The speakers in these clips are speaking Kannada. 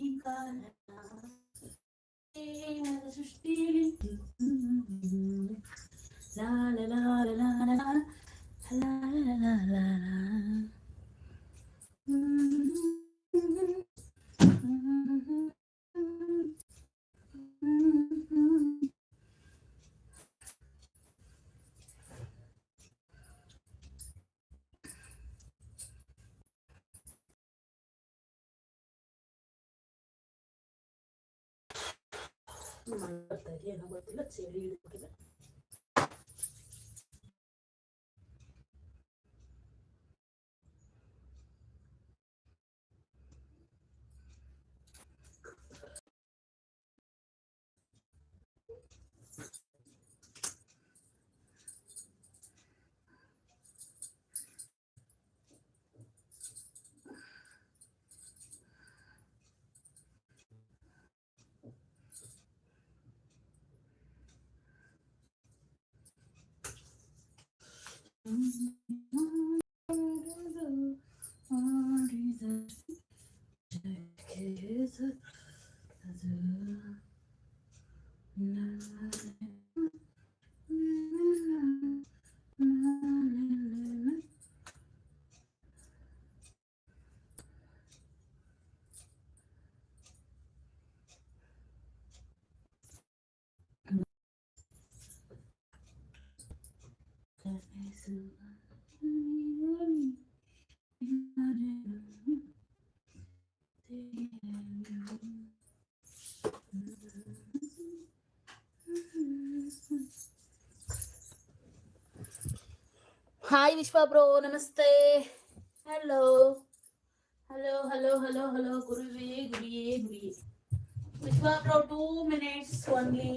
fica na dos Espírito let's see, who uhum. Hi Vishwa bro ನಮಸ್ತೆ hello hello hello hello hello ಗುರುವೇ ಗುರಿಯೇ ಗುರಿಯೇ ವಿಶ್ವ ಬ್ರೋ ಟೂ ಮಿನಿಟ್ಸ್ ಒನ್ಲಿ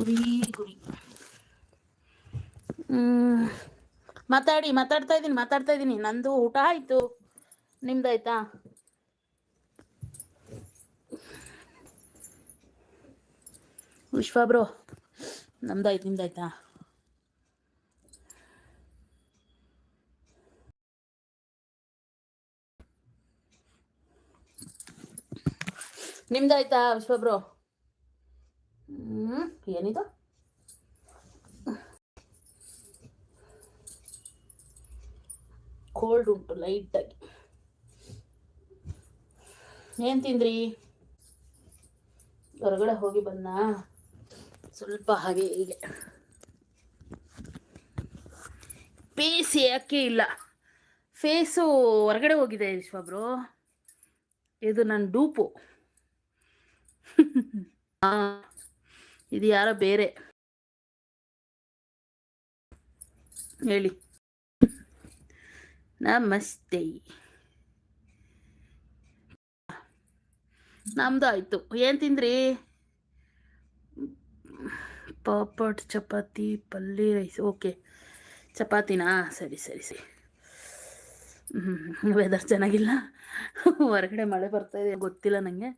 ಗುರಿ ಗುರಿ ಹ್ಮ್, ಮಾತಾಡಿ, ಮಾತಾಡ್ತಾ ಇದ್ದೀನಿ ಮಾತಾಡ್ತಾ ಇದ್ದೀನಿ. ನಂದು ಊಟ ಆಯ್ತು. ನಿಮ್ದಾಯ್ತಾ? ವಿಶ್ವ ಬ್ರೋ, ನಮ್ದಾಯ್ತು, ನಿಮ್ದಾಯ್ತಾ? ನಿಮ್ದಾಯ್ತಾ ವಿಶ್ವ ಬ್ರೋ? ಹ್ಮ್ ಏನಿದು? ಕೋಲ್ಡ್ ಉಂಟು ಲೈಟಾಗಿ ಏನು ತಿಂದ್ರಿ? ಹೊರಗಡೆ ಹೋಗಿ ಬಂದ? ಸ್ವಲ್ಪ ಹಾಗೆ ಹೀಗೆ. ಫೇಸ್ ಯಾಕೆ ಇಲ್ಲ? ಫೇಸು ಹೊರಗಡೆ ಹೋಗಿದೆ ವಿಶ್ವಬ್ರು ಇದು ನನ್ನ ಡೂಪು. ಆ, ಇದು ಯಾರೋ ಬೇರೆ. ಹೇಳಿ. ನಮಸ್ತೆ. ನಮ್ದು ಆಯ್ತು. ಏನು ತಿಂದ್ರಿ? ಪಾಪಡ್, ಚಪಾತಿ, ಪಲ್ಲಿ, ರೈಸ್. ಓಕೆ. ಚಪಾತಿನಾ? ಸರಿ ಸರಿ ಸರಿ. ವೆದರ್ ಚೆನ್ನಾಗಿಲ್ಲ. ಹೊರಗಡೆ ಮಳೆ ಬರ್ತಾ ಇದೆ. ಗೊತ್ತಿಲ್ಲ ನನಗೆ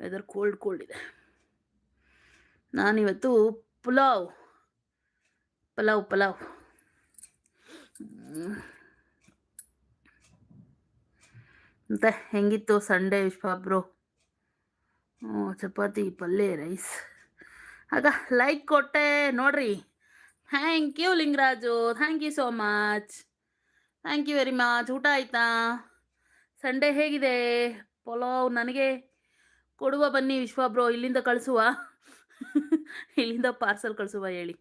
ವೆದರ್ ಕೋಲ್ಡ್ ಕೋಲ್ಡ್ ಇದೆ. ನಾನಿವತ್ತು ಪುಲಾವ್, ಪಲಾವ್ ಪಲಾವ್. ಮತ್ತೆ ಹೆಂಗಿತ್ತು ಸಂಡೇ ವಿಶ್ವಾಬ್ರು ಚಪಾತಿ ಪಲ್ಯ ರೈಸ್. ಆಗ ಲೈಕ್ ಕೊಟ್ಟೆ ನೋಡ್ರಿ. Thank you Lingaraju. Thank you so much thank you very much ಊಟ ಆಯ್ತಾ? ಸಂಡೇ ಹೇಗಿದೆ? ಪಲಾವ್ ನನಗೆ ಕೊಡುವ ಬನ್ನಿ ವಿಶ್ವಾಬ್ರೋ ಇಲ್ಲಿಂದ ಕಳಿಸುವ. ಇಲ್ಲಿಂದ ಪಾರ್ಸಲ್ ಕಳಿಸುವ ಹೇಳಿ.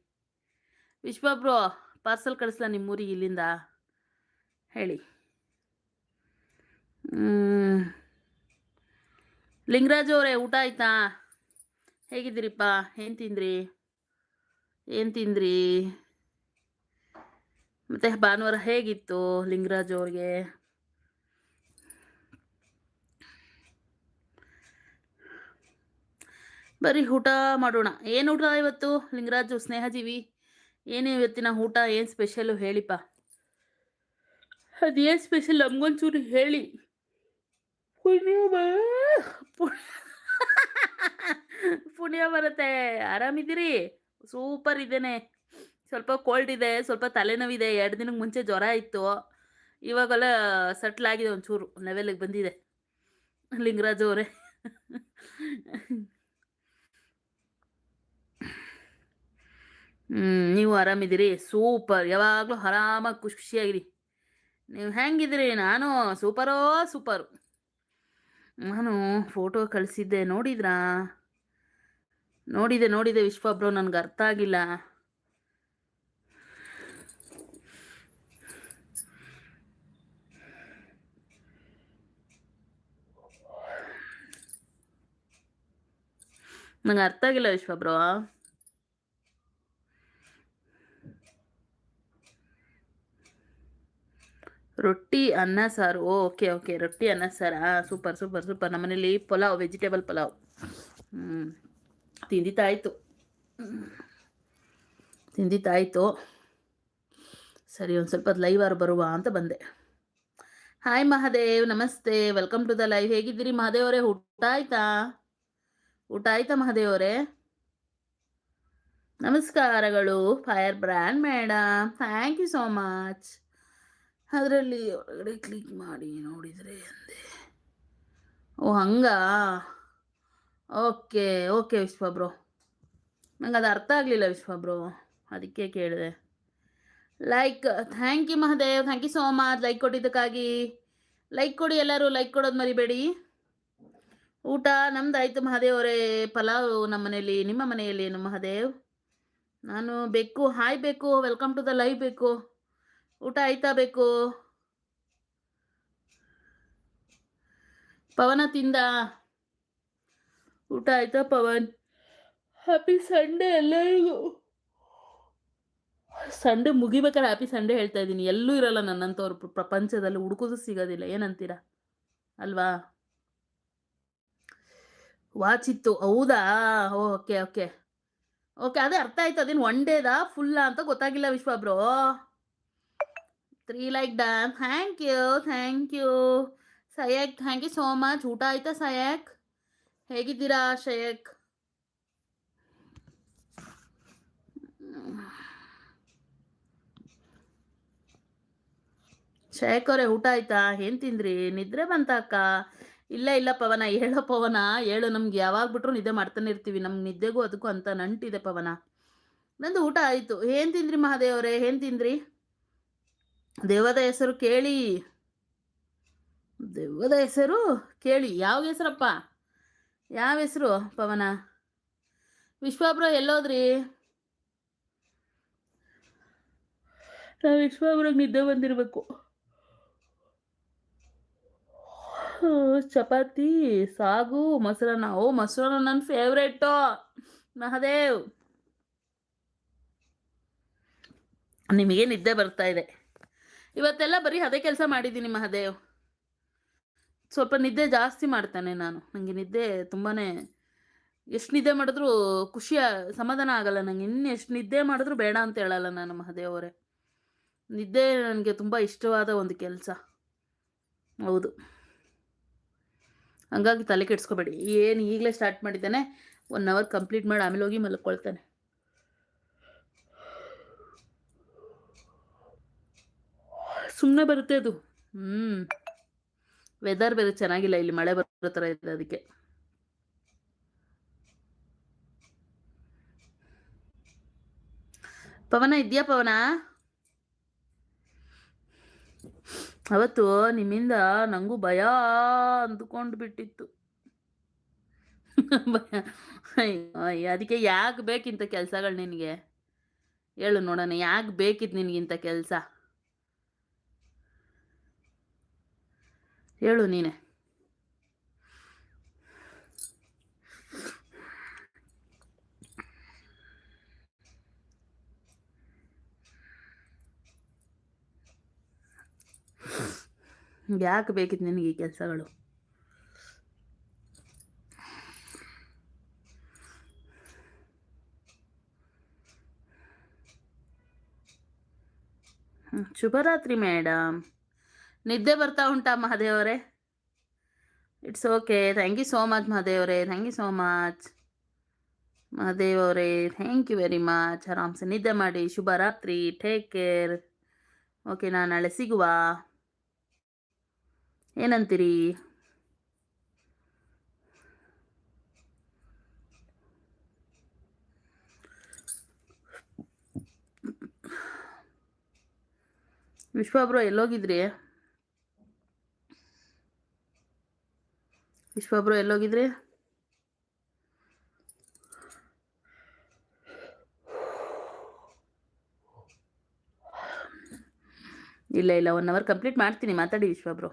ವಿಶ್ವಬ್ರೋ ಪಾರ್ಸಲ್ ಕಳಿಸ್ಲಾ ನಿಮ್ಮೂರಿಗೆ ಇಲ್ಲಿಂದ. ಹೇಳಿ. ಲಿಂಗರಾಜು ಅವರೇ, ಊಟ ಆಯ್ತಾ? ಹೇಗಿದ್ದೀರಿಪ್ಪ? ಏನು ತಿಂದ್ರಿ? ಏನು ತಿಂದ್ರಿ? ಮತ್ತೆ ಭಾನುವಾರ ಹೇಗಿತ್ತು ಲಿಂಗರಾಜು ಅವ್ರಿಗೆ? ಬರೀ ಊಟ ಮಾಡೋಣ. ಏನು ಊಟ ಇವತ್ತು? ಲಿಂಗರಾಜು, ಸ್ನೇಹಜೀವಿ? ಏನೇ ಇವತ್ತಿನ ಊಟ, ಏನು ಸ್ಪೆಷಲು ಹೇಳಿಪ್ಪ? ಅದೇನು ಸ್ಪೆಷಲ್ ನಮ್ಗೊಂಚೂರು ಹೇಳಿ. ಪುಣ್ಯ ಬರುತ್ತೆ. ಆರಾಮಿದ್ದೀರಿ? ಸೂಪರ್ ಇದ್ದೇನೆ. ಸ್ವಲ್ಪ ಕೋಲ್ಡ್ ಇದೆ, ಸ್ವಲ್ಪ ತಲೆನೋವಿದೆ. ಎರಡು ದಿನಕ್ಕೆ ಮುಂಚೆ ಜ್ವರ ಇತ್ತು. ಇವಾಗೆಲ್ಲ ಸಟ್ಲ್ ಆಗಿದೆ ಒಂಚೂರು. ಲೆವೆಲಿಗೆ ಬಂದಿದೆ. ಲಿಂಗರಾಜು ಅವರೇ. ಹ್ಞೂ ನೀವು ಆರಾಮಿದ್ದೀರಿ? ಸೂಪರ್. ಯಾವಾಗಲೂ ಆರಾಮಾಗಿ ಖುಷಿ ಖುಷಿಯಾಗಿರಿ. ನೀವು ಹೆಂಗಿದ್ರಿ ನಾನು ಸೂಪರೋ ಸೂಪರು. ನಾನು ಫೋಟೋ ಕಳಿಸಿದ್ದೆ. ನೋಡಿದ್ರಾ? ನೋಡಿದೆ ನೋಡಿದೆ. ವಿಶ್ವ ಬ್ರೋ, ನನಗೆ ಅರ್ಥ ಆಗಿಲ್ಲ. ನಂಗೆ ಅರ್ಥ ಆಗಿಲ್ಲ ವಿಶ್ವ ಬ್ರೋ. ರೊಟ್ಟಿ ಅನ್ನ ಸಾರು. Okay okay. ರೊಟ್ಟಿ, ಅನ್ನ, ಸಾರಾ. Super super super. ನಮ್ಮನೇಲಿ ಪಲಾವ್ ವೆಜಿಟೇಬಲ್ ಪಲಾವ್. ಹ್ಞೂ ತಿಂದಿತ್ತಾಯಿತು ತಿಂದಿತ್ತಾಯಿತು ಸರಿ, ಒಂದು ಸ್ವಲ್ಪ ಲೈವ್ ಆರು ಬರುವ ಅಂತ ಬಂದೆ. ಹಾಯ್ ಮಹಾದೇವ್. ನಮಸ್ತೆ. ವೆಲ್ಕಮ್ ಟು ದ ಲೈವ್ ಹೇಗಿದ್ದೀರಿ ಮಹಾದೇವ್ ಅವರೇ ಊಟ ಆಯ್ತಾ? ಊಟ ಆಯ್ತಾ ಮಹಾದೇವ್ ಅವರೇ ನಮಸ್ಕಾರಗಳು fire brand madam thank you so much ಅದರಲ್ಲಿ ಒಳಗಡೆ ಕ್ಲಿಕ್ ಮಾಡಿ ನೋಡಿದರೆ ಅಂದೆ. ಓ, ಹಂಗಾ? ಓಕೆ ಓಕೆ ವಿಶ್ವ ಬ್ರೋ ನಂಗೆ ಅದು ಅರ್ಥ ಆಗಲಿಲ್ಲ ವಿಶ್ವ ಬ್ರೋ ಅದಕ್ಕೆ ಕೇಳಿದೆ. Like thank you Mahadev thank you so much like ಕೊಟ್ಟಿದ್ದಕ್ಕಾಗಿ. Like ಕೊಡಿ ಎಲ್ಲರೂ ಲೈಕ್ ಕೊಡೋದು ಮರಿಬೇಡಿ. ಊಟ ನಮ್ದಾಯ್ತು ಮಹಾದೇವ್ ಅವರೇ. ಪಲಾವ್ ನಮ್ಮ ಮನೆಯಲ್ಲಿ, ನಿಮ್ಮ ಮನೆಯಲ್ಲಿ ಏನು ಮಹಾದೇವ್? ನಾನು ಬೇಕು ಹಾಯ್ ಬೇಕು ವೆಲ್ಕಮ್ ಟು ದ ಲೈವ್ ಬೇಕು ಊಟ ಆಯ್ತಾ ಬೇಕು? ಪವನ ತಿಂದ? ಊಟ ಆಯ್ತಾ ಪವನ್? ಹ್ಯಾಪಿ ಸಂಡೇ ಎಲ್ಲರಿಗೂ. ಸಂಡೇ ಮುಗಿಬೇಕಾದ್ರೆ ಹ್ಯಾಪಿ ಸಂಡೇ ಹೇಳ್ತಾ ಇದ್ದೀನಿ. ಎಲ್ಲೂ ಇರಲ್ಲ ನನ್ನಂಥವ್ರು ಪ್ರ- ಪ್ರಪಂಚದಲ್ಲಿ ಹುಡುಕೋದು ಸಿಗೋದಿಲ್ಲ. ಏನಂತೀರಾ? ಅಲ್ವಾ? ವಾಚಿತ್ತು ಇತ್ತು. ಹೌದಾ? ಓಕೆ ಓಕೆ ಓಕೆ ಅದೇ ಅರ್ಥ ಆಯ್ತು. ಅದೇನು ಒನ್ ಡೇದಾ ಫುಲ್ಲಾ ಅಂತ ಗೊತ್ತಾಗಿಲ್ಲ Vishwa bro. Three like damn thank you thank you ಸಯಕ್ thank you so much ಊಟ ಆಯ್ತಾ ಸಯಕ್ ಹೇಗಿದ್ದೀರಾ ಶಯಕ್ ಶಯಕ್ ಅವರೇ ಊಟ ಆಯ್ತಾ ಏನ್ ತಿಂದ್ರಿ ನಿದ್ರೆ ಬಂತ ಅಕ್ಕ ಇಲ್ಲ ಇಲ್ಲ ಪವನ ಹೇಳೋ ಪವನ ಹೇಳು ನಮ್ಗೆ ಯಾವಾಗ ಬಿಟ್ರು ನಿದ್ದೆ ಮಾಡ್ತಾನೆ ಇರ್ತೀವಿ ನಮ್ಗೆ ನಿದ್ದೆಗೂ ಅದಕ್ಕೂ ಅಂತ ನಂಟಿದೆ ಪವನ ನಂದು ಊಟ ಆಯ್ತು ಏನ್ ತಿಂದ್ರಿ ಮಹಾದೇವ್ರೆ ಏನ್ ತಿಂದ್ರಿ ದೆವ್ವದ ಹೆಸರು ಕೇಳಿ. ದೆವ್ವದ ಹೆಸರು ಕೇಳಿ. ಯಾವ ಹೆಸರಪ್ಪ? ಯಾವ ಹೆಸರು ಪವನ? ವಿಶ್ವಾಬ್ರ ಎಲ್ಲೋದ್ರಿ? ನಾವು ವಿಶ್ವಾಬ್ರಿಗೆ ನಿದ್ದೆ ಬಂದಿರಬೇಕು. ಚಪಾತಿ, ಸಾಗು, ಮೊಸರನ್ನ. ಓ, ಮೊಸರನ್ನ ನನ್ನ ಫೇವ್ರೇಟು ಮಹಾದೇವ್. ನಿಮಗೆ ನಿದ್ದೆ ಬರ್ತಾ ಇದೆ. ಇವತ್ತೆಲ್ಲ ಬರೀ ಅದೇ ಕೆಲಸ ಮಾಡಿದ್ದೀನಿ ಮಹಾದೇವ್. ಸ್ವಲ್ಪ ನಿದ್ದೆ ಜಾಸ್ತಿ ಮಾಡ್ತಾನೆ ನಾನು. ನನಗೆ ನಿದ್ದೆ ತುಂಬಾ ಎಷ್ಟು ನಿದ್ದೆ ಮಾಡಿದ್ರು ಖುಷಿಯ ಸಮಾಧಾನ ಆಗಲ್ಲ ನಂಗೆ. ಇನ್ನು ಎಷ್ಟು ನಿದ್ದೆ ಮಾಡಿದ್ರು ಬೇಡ ಅಂತ ಹೇಳಲ್ಲ ನಾನು ಮಹಾದೇವ್ ಅವರೇ. ನಿದ್ದೆ ನನಗೆ ತುಂಬ ಇಷ್ಟವಾದ ಒಂದು ಕೆಲಸ. ಹೌದು. ಹಂಗಾಗಿ ತಲೆ ಕೆಡಿಸ್ಕೋಬೇಡಿ. ಏನು ಈಗಲೇ ಸ್ಟಾರ್ಟ್ ಮಾಡಿದ್ದಾನೆ ಒನ್ ಅವರ್ ಕಂಪ್ಲೀಟ್ ಮಾಡಿ, ಆಮೇಲೆ ಹೋಗಿ ಮಲ್ಕೊಳ್ತಾನೆ. ಸುಮ್ಮನೆ ಬರುತ್ತೆ ಅದು. ಹ್ಞೂ ವೆದರ್ ಬೇರೆ ಚೆನ್ನಾಗಿಲ್ಲ ಇಲ್ಲಿ ಮಳೆ ಬರೋ ಥರ ಇದೆ ಅದಕ್ಕೆ. ಪವನ ಇದೆಯಾ ಪವನ? ಅವತ್ತು ನಿಮ್ಮಿಂದ ನಂಗೂ ಭಯ ಅಂದ್ಕೊಂಡು ಬಿಟ್ಟಿತ್ತು ಭಯ. ಅಯ್ಯೋ, ಅದಕ್ಕೆ ಯಾಕೆ ಬೇಕಿಂತ ಕೆಲಸಗಳು ನಿನಗೆ? ಹೇಳು ನೋಡೋಣ ಯಾಕೆ ಬೇಕಿತ್ತು ನಿನಗಿಂತ ಕೆಲಸ? ಹೇಳು ನೀನೆ. ಯಾಕೆ ಬೇಕಿತ್ತು ನಿನಗೆ ಈ ಕೆಲಸಗಳು? ಶುಭರಾತ್ರಿ ಮೇಡಮ್ ನಿದ್ದೆ ಬರ್ತಾ ಉಂಟಾ ಮಹಾದೇವರೇ? It's okay thank you so much ಮಹಾದೇವರೇ. Thank you so much Mahadev ಅವರೇ ಥ್ಯಾಂಕ್ ಯು ವೆರಿ ಮಚ್ ಆರಾಮ್ಸೆ ನಿದ್ದೆ ಮಾಡಿ. ಶುಭರಾತ್ರಿ ಟೇಕ್ ಕೇರ್ ಓಕೆ ನಾ ನಾಳೆ ಸಿಗುವ. ಏನಂತೀರಿ? ವಿಶ್ವ ಬ್ರೋ ಎಲ್ಲೋಗಿದ್ರಿ? ವಿಶ್ವ ಬ್ರೋ ಎಲ್ಲೋಗಿದ್ರಿ ಇಲ್ಲ ಇಲ್ಲ ಒನ್ ಅವರ್ ಕಂಪ್ಲೀಟ್ ಮಾಡ್ತೀನಿ, ಮಾತಾಡಿ ವಿಶ್ವ ಬ್ರೋ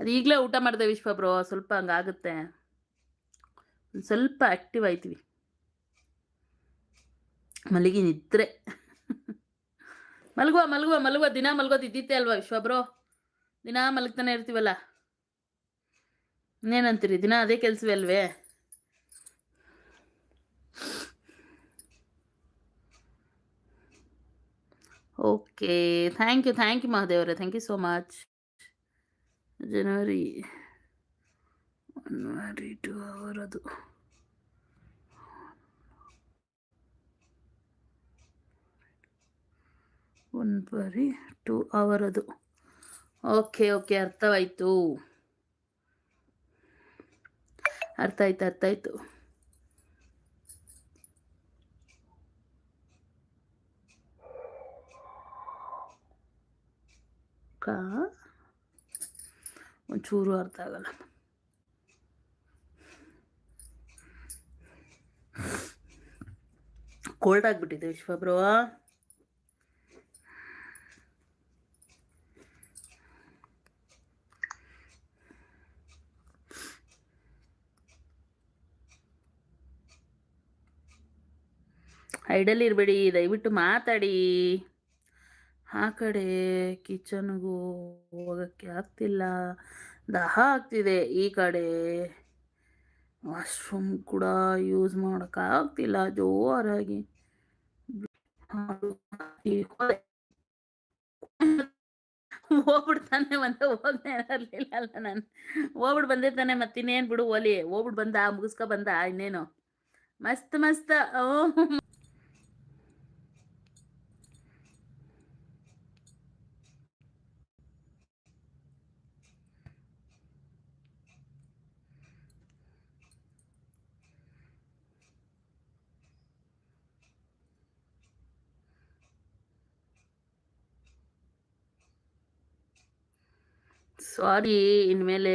ಅದು ಈಗಲೇ ಊಟ ಮಾಡಿದೆ ವಿಶ್ವ ಬ್ರೋ ಸ್ವಲ್ಪ ಹಂಗಾಗುತ್ತೆ ಒಂದು ಸ್ವಲ್ಪ ಆ್ಯಕ್ಟಿವ್ ಆಯ್ತೀವಿ. ಮಲಗಿ ನಿದ್ರೆ. ಮಲಗುವ ಮಲಗುವ ಮಲಗುವ, ದಿನ ಮಲಗೋದು ಇದ್ದಿತ್ತೆ ಅಲ್ವಾ ವಿಶ್ವ ಬ್ರೋ ದಿನ ಮಲಗ್ತಾನೆ ಇರ್ತೀವಲ್ಲ? ಇನ್ನೇನಂತೀರಿ? ದಿನ ಅದೇ ಕೆಲಸವೇ ಅಲ್ವೇ? Okay, thank you thank you ಮಹಾದೇವರೇ, thank you so much. ಜನವರಿ ಜನವರಿ ಟು ಅದು ಒನ್ ಬರಿ ಟು ಅದು ಓಕೆ ಓಕೆ, ಅರ್ಥವಾಯಿತು. ಅರ್ಥ ಆಯ್ತು ಅರ್ಥ ಆಯ್ತು. ಕಾ? ಒಂಚೂರು ಅರ್ಥ ಆಗಲ್ಲ. ಕೋಲ್ಡ್ ಆಗಿಬಿಟ್ಟಿದೆ ವಿಶ್ವಬ್ರೋ ಐಡಲ್ಲಿ ಇರಬೇಡಿ, ದಯವಿಟ್ಟು ಮಾತಾಡಿ. ಆ ಕಡೆ ಕಿಚನ್ಗೂ ಹೋಗಕ್ಕೆ ಆಗ್ತಿಲ್ಲ. ದಾಹ ಆಗ್ತಿದೆ. ಈ ಕಡೆ ವಾಶ್ರೂಮ್ ಕೂಡ ಯೂಸ್ ಮಾಡೋಕ್ಕಾಗ್ತಿಲ್ಲ ಜೋರಾಗಿ. ಹೋಗ್ಬಿಡ್ತಾನೆ ಮತ್ತೆ ಹೋಗ್ತಾ ಇರಲಿಲ್ಲ ಅಲ್ಲ ನಾನು. ಹೋಗ್ಬಿಟ್ಟು ಬಂದಿರ್ತಾನೆ ತಾನೆ ಮತ್ತಿನ್ನೇನು ಬಿಡು ಓಲಿ. ಹೋಗ್ಬಿಟ್ ಬಂದ, ಮುಗಿಸ್ಕೊ ಬಂದ ಇನ್ನೇನು. ಮಸ್ತ್ ಮಸ್ತ್. ಓ ಸಾರಿ ಇನ್ಮೇಲೆ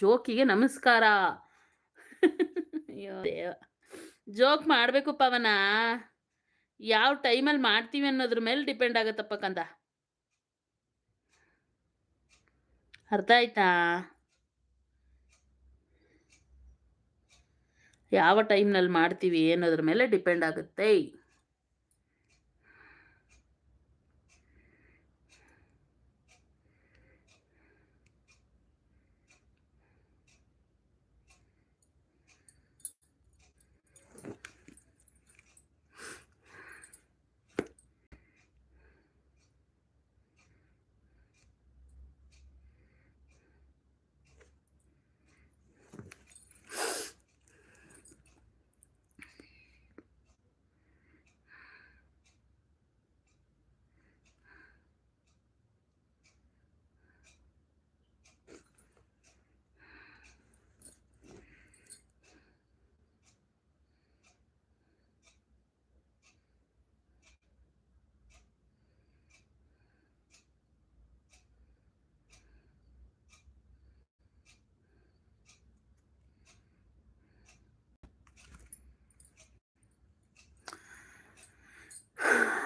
ಜೋಕಿಗೆ ನಮಸ್ಕಾರ. ಜೋಕ್ ಮಾಡಬೇಕು ಪವನ ಯಾವ ಟೈಮಲ್ಲಿ ಮಾಡ್ತೀವಿ ಅನ್ನೋದ್ರ ಮೇಲೆ ಡಿಪೆಂಡ್ ಆಗತ್ತಪ್ಪ ಕಂದ. ಅರ್ಥ ಆಯ್ತಾ? ಯಾವ ಟೈಮ್ನಲ್ಲಿ ಮಾಡ್ತೀವಿ ಅನ್ನೋದ್ರ ಮೇಲೆ ಡಿಪೆಂಡ್ ಆಗುತ್ತೆ.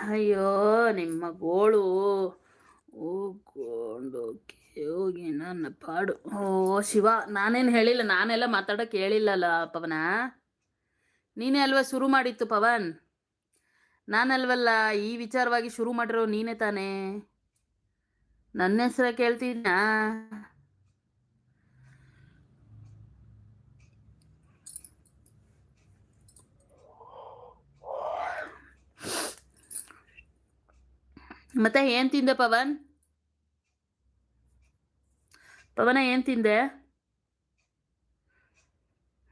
ಅಯ್ಯೋ, ನಿಮ್ಮ ಗೋಳು ಹೋಗ್ಕೊಂಡು ಹೋಗಿ ನನ್ನ ಪಾಡು. ಓ, ಶಿವ, ನಾನೇನು ಹೇಳಿಲ್ಲ, ನಾನೆಲ್ಲ ಮಾತಾಡೋಕೆ ಹೇಳಿಲ್ಲಲ್ಲ ಪವನ. ನೀನೇ ಅಲ್ವಾ ಶುರು ಮಾಡಿತ್ತು ಪವನ್? ನಾನಲ್ವಲ್ಲ, ಈ ವಿಚಾರವಾಗಿ ಶುರು ಮಾಡಿರೋ ನೀನೇ ತಾನೇ? ನನ್ನ ಹೆಸರ ಕೇಳ್ತಿದ್ನಾ ಮತ್ತೆ ಏನು ತಿಂದೆ ಪವನ್? ಪವನ ಏನು ತಿಂದೆ?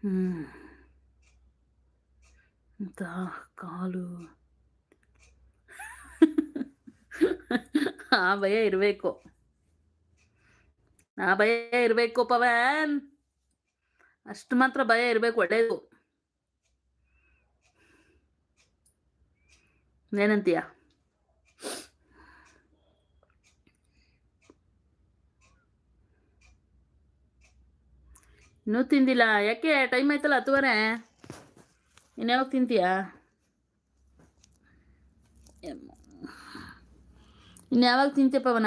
ಹ್ಞೂ ಅಂತ ಕಾಲು. ಆ ಭಯ ಇರಬೇಕು. ಆ ಭಯ ಇರಬೇಕು ಪವನ್. ಅಷ್ಟು ಮಾತ್ರ ಭಯ ಇರಬೇಕು, ಒಳ್ಳೇದು. ಏನಂತೀಯ? ಇನ್ನೂ ತಿಂದಿಲ್ಲ. ಯಾಕೆ? ಟೈಮ್ ಆಯ್ತಲ್ಲ ಹತ್ತುವರೆ. ಇನ್ಯಾವಾಗ ತಿಂತೀಯಾ? ಇನ್ಯಾವಾಗ ತಿಂತೆ ಪವನ?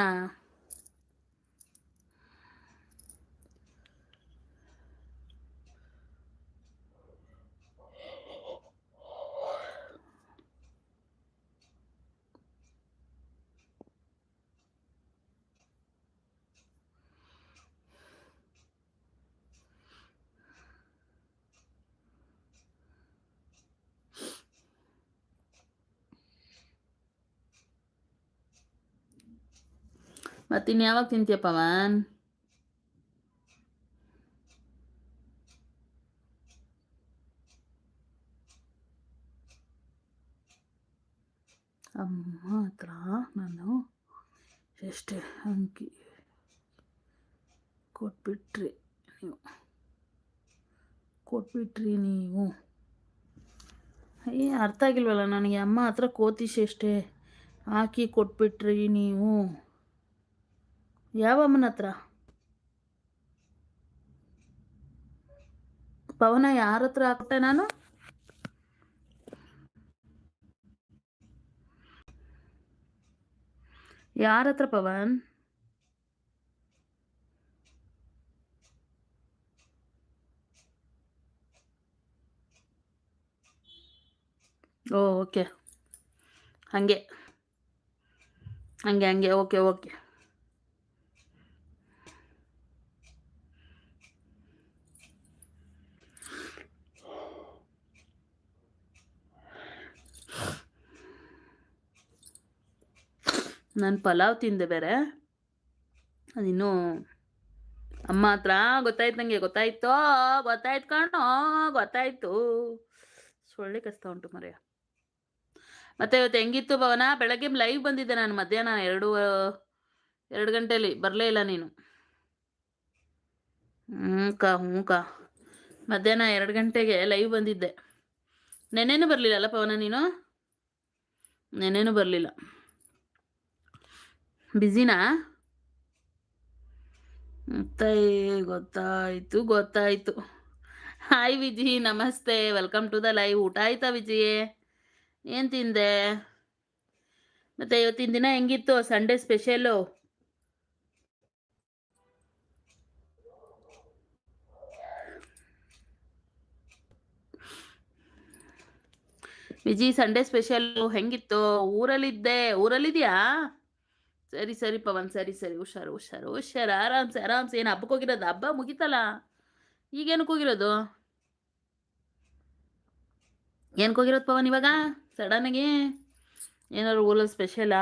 ಮತ್ತಿನ್ ಯಾವಾಗ ತಿಂತೀಯ ಪವನ್ ಅಮ್ಮ ಹತ್ರ ನಾನು ಎಷ್ಟೇ ಅಂಕಿ ಕೊಟ್ಬಿಟ್ರಿ ನೀವು ಕೊಟ್ಬಿಟ್ರಿ ನೀವು ಏ ಅರ್ಥ ಆಗಿಲ್ವಲ್ಲ ನನಗೆ ಅಮ್ಮ ಹತ್ರ ಕೋತಿಶ್ ಎಷ್ಟೇ ಹಾಕಿ ಕೊಟ್ಬಿಟ್ರಿ ನೀವು ಯಾವ ಅಮ್ಮನ ಹತ್ರ? ಪವನ ಯಾರ ಹತ್ರ ಹಾಕ್ಬಿಟ್ಟೆ ನಾನು? ಯಾರ ಹತ್ರ ಪವನ್? ಓ, ಓಕೆ. ಹಾಗೆ. ಹಂಗೆ ಹಂಗೆ. Okay okay. ನಾನು ಪಲಾವ್ ತಿಂದೆ ಬೇರೆ. ಅದಿನ್ನೂ ಅಮ್ಮ ಹತ್ರ ಗೊತ್ತಾಯ್ತು ನನಗೆ ಗೊತ್ತಾಯ್ತೋ, ಗೊತ್ತಾಯ್ತು ಕಣೋ, ಗೊತ್ತಾಯ್ತು. ಸೊಳ್ಳೆ ಕಸ್ತಾ ಉಂಟು ಮರೆಯ ಮತ್ತೆ ಇವತ್ತು ಹೆಂಗಿತ್ತು ಭವನ? ಬೆಳಗ್ಗೆ ಲೈವ್ ಬಂದಿದ್ದೆ ನಾನು ಮಧ್ಯಾಹ್ನ ಎರಡು ಎರಡು ಗಂಟೆಲಿ, ಬರಲೇ ಇಲ್ಲ ನೀನು. ಹ್ಞೂ ಕಾ ಹ್ಞೂ ಕಾ. ಮಧ್ಯಾಹ್ನ ಎರಡು ಗಂಟೆಗೆ ಲೈವ್ ಬಂದಿದ್ದೆ. ನೆನ್ನೆನೂ ಬರಲಿಲ್ಲ ಅಲ್ಲ ಪವನ ನೀನು? ನೆನ್ನೆನೂ ಬರಲಿಲ್ಲ. ಬಿಸಿನಾ? ಮತ್ತೆ ಗೊತ್ತಾಯ್ತು ಗೊತ್ತಾಯ್ತು. ಹಾಯ್ ವಿಜಿ, ನಮಸ್ತೆ. ವೆಲ್ಕಮ್ ಟು ದ ಲೈವ್ ಊಟ ಆಯ್ತಾ ವಿಜಿ? ಏನು ತಿಂದೆ? ಮತ್ತೆ ಇವತ್ತಿನ ದಿನ ಹೆಂಗಿತ್ತು? Sunday special Viji Sunday special ಹೆಂಗಿತ್ತು? ಊರಲ್ಲಿದ್ದೆ. ಊರಲ್ಲಿದ್ಯಾ? ಸರಿ ಸರಿ ಪವನ್, ಸರಿ ಸರಿ. ಹುಷಾರು ಹುಷಾರು ಹುಷಾರು. ಆರಾಮ್ಸೆ ಆರಾಮ್ಸೆ. ಏನು ಹಬ್ಬಕ್ಕೆ ಹೋಗಿರೋದು? ಹಬ್ಬ ಮುಗಿತಲ್ಲ? ಈಗೇನಕ್ಕೆ ಹೋಗಿರೋದು? ಏನಕ್ಕೆ ಹೋಗಿರೋದು ಪವನ್ ಇವಾಗ? ಸಡನ್ನಾಗಿ ಏನಾದ್ರು ಓಲೋ ಸ್ಪೆಷಲಾ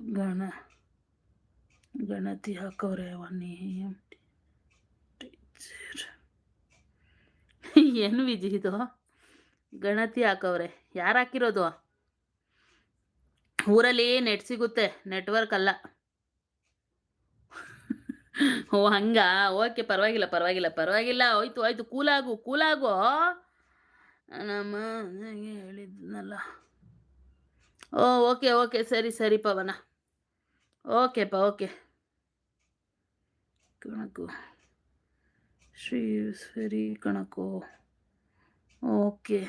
ಗಣ, ಗಣತಿ ಒನ್ ಎಂ ಟೀಚರ್ ಏನು ವಿಜಿ ಇದು? ಗಣತಿ ಹಾಕವ್ರೆ. ಯಾರು ಹಾಕಿರೋದು? ಊರಲ್ಲಿ ನೆಟ್ ಸಿಗುತ್ತೆ ನೆಟ್ವರ್ಕ್ ಅಲ್ಲ. ಓ, ಹಂಗ? ಓಕೆ ಪರವಾಗಿಲ್ಲ ಪರವಾಗಿಲ್ಲ ಪರವಾಗಿಲ್ಲ. ಹೋಯ್ತು ಹೋಯ್ತು, ಕೂಲಾಗು ಕೂಲಾಗು. ನಮ್ಮ ಹೇಳಿದ್ನಲ್ಲ. ಓ ಓಕೆ ಓಕೆ ಸರಿ ಸರಿ ಪವನ. ಓಕೆಪ್ಪ ಓಕೆ ಕಣಕು. ಶ್ರೀ ಸರಿ ಕಣಕು. ಓಕೆ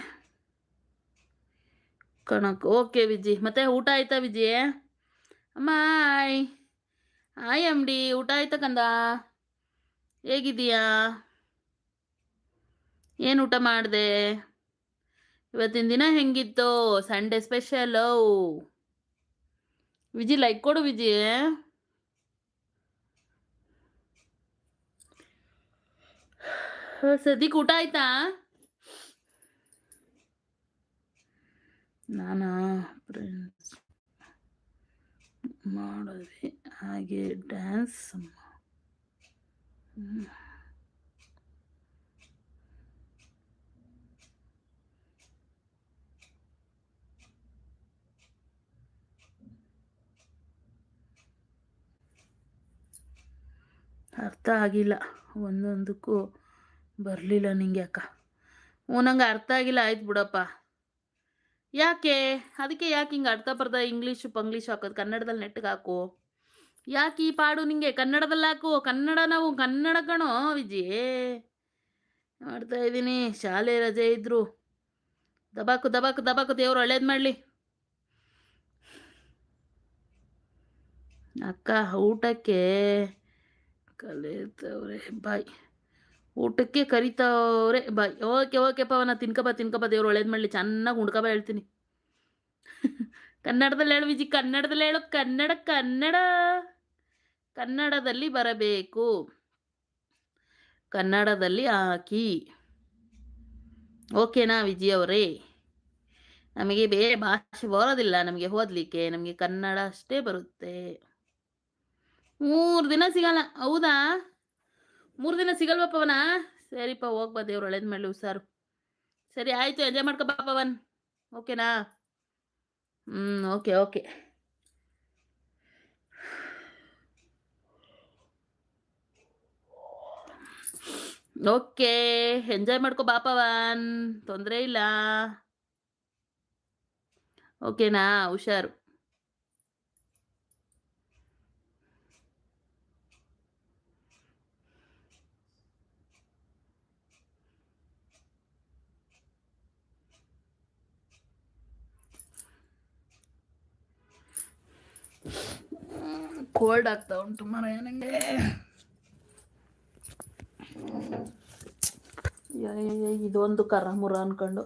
ಕಣಕು. ಓಕೆ ವಿಜಿ. ಮತ್ತೆ ಊಟ ಆಯ್ತಾ ವಿಜಿ? ಅಮ್ಮ, ಆಯ್. ಆಯ್ ಅಂಬಡಿ, ಊಟ ಆಯ್ತಾ ಕಂದ? ಹೇಗಿದೀಯಾ ಏನು ಊಟ ಮಾಡಿದೆ? ಇವತ್ತಿನ ದಿನ ಹೆಂಗಿತ್ತು? ಸಂಡೇ ಸ್ಪೆಷಲು ವಿಜಿ ಲೈಕ್ ಕೊಡು ವಿಜಿ. ಸದ್ಯಕ್ಕೆ ಊಟ ಆಯ್ತಾ? ನಾನು ಫ್ರೆಂಡ್ಸ್ ಮಾಡಿದ್ವಿ ಹಾಗೆ ಡ್ಯಾನ್ಸ್ ಅರ್ಥ ಆಗಿಲ್ಲ. ಒಂದೊಂದಕ್ಕೂ ಬರಲಿಲ್ಲ ನಿಂಗೆ ಅಕ್ಕ. ನಂಗೆ ಅರ್ಥ ಆಗಿಲ್ಲ. ಆಯ್ತು ಬಿಡಪ್ಪ. ಯಾಕೆ? ಅದಕ್ಕೆ ಯಾಕೆ ಹಿಂಗೆ ಅರ್ಥ ಬರ್ದ ಇಂಗ್ಲೀಷು ಪಂಗ್ಲೀಷ್ ಹಾಕೋದು? ಕನ್ನಡದಲ್ಲಿ ನೆಟ್ಟಿಗೆ ಹಾಕು. ಯಾಕೆ ಈ ಪಾಡು ನಿಂಗೆ? ಕನ್ನಡದಲ್ಲಿ ಹಾಕು. ಕನ್ನಡ ನಾವು, ಕನ್ನಡ ಕಣೋ ವಿಜಿ. ಮಾಡ್ತಾ ಇದ್ದೀನಿ. ಶಾಲೆ ರಜೆ ಇದ್ರು. ದಬಾಕು ದಬಾಕು ದಬಾಕು. ದೇವ್ರು ಒಳ್ಳೇದು ಮಾಡಲಿ. ಅಕ್ಕ, ಊಟಕ್ಕೆ ಕಲಿತವ್ರೆ, ಬಾಯ್. ಊಟಕ್ಕೆ ಕರಿತವ್ರೆ, ಬಾಯ್. ಓಕೆ ಓಕೆ ಪವನ ತಿನ್ಕಬ ತಿನ್ಕಬ ದೇವ್ರು ಒಳ್ಳೇದು ಮಾಡಲಿ. ಚೆನ್ನಾಗಿ ಉಣ್ಕಬ ಹೇಳ್ತೀನಿ. ಕನ್ನಡದಲ್ಲಿ ಹೇಳು ವಿಜಿ, ಕನ್ನಡದಲ್ಲಿ ಹೇಳು, ಕನ್ನಡ ಕನ್ನಡ. ಕನ್ನಡದಲ್ಲಿ ಬರಬೇಕು. ಕನ್ನಡದಲ್ಲಿ ಹಾಕಿ. ಓಕೆನಾ ವಿಜಿ ಅವರೇ? ನಮಗೆ ಬೇರೆ ಭಾಷೆ ಬರೋದಿಲ್ಲ, ನಮಗೆ ಓದಲಿಕ್ಕೆ. ನಮಗೆ ಕನ್ನಡ ಅಷ್ಟೇ ಬರುತ್ತೆ. ಮೂರು ದಿನ ಸಿಗಲ್ಲ, ಹೌದಾ? ಮೂರು ದಿನ ಸಿಗಲ್ವಾ ಪವನ? ಸರಿಪ್ಪ ಹೋಗ್ಬಾ ದೇವ್ರು ಒಳ್ಳೇದು ಮಾಡಲಿ ಹುಷಾರು. ಸರಿ, ಆಯಿತು, ಎಂಜಾಯ್ ಮಾಡ್ಕೊ ಪವನ್. ಓಕೆನಾ? ಹ್ಞೂ ಓಕೆ ಓಕೆ. ಓಕೆ, ಎಂಜಾಯ್ ಮಾಡ್ಕೊ ಬಾ ಪವನ್. ತೊಂದರೆ ಇಲ್ಲ. ಓಕೆನಾ? ಹುಷಾರು. ಕೋಲ್ಡ್ ಆಗ್ತಾ ಉಂಟು ಮರ ನನಗೆ ಇದೊಂದು ಕರ ಮುರ ಅನ್ಕೊಂಡು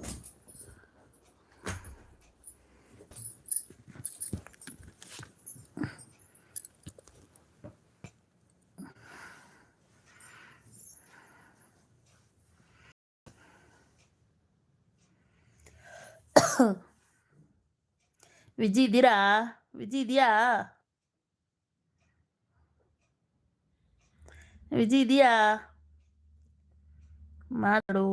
ವಿಜಿ ಇದ್ದೀರಾ ವಿಜಿ ಇದೆಯಾ? ವಿಜಿ ಇದೆಯಾ? ಮಾತಾಡು.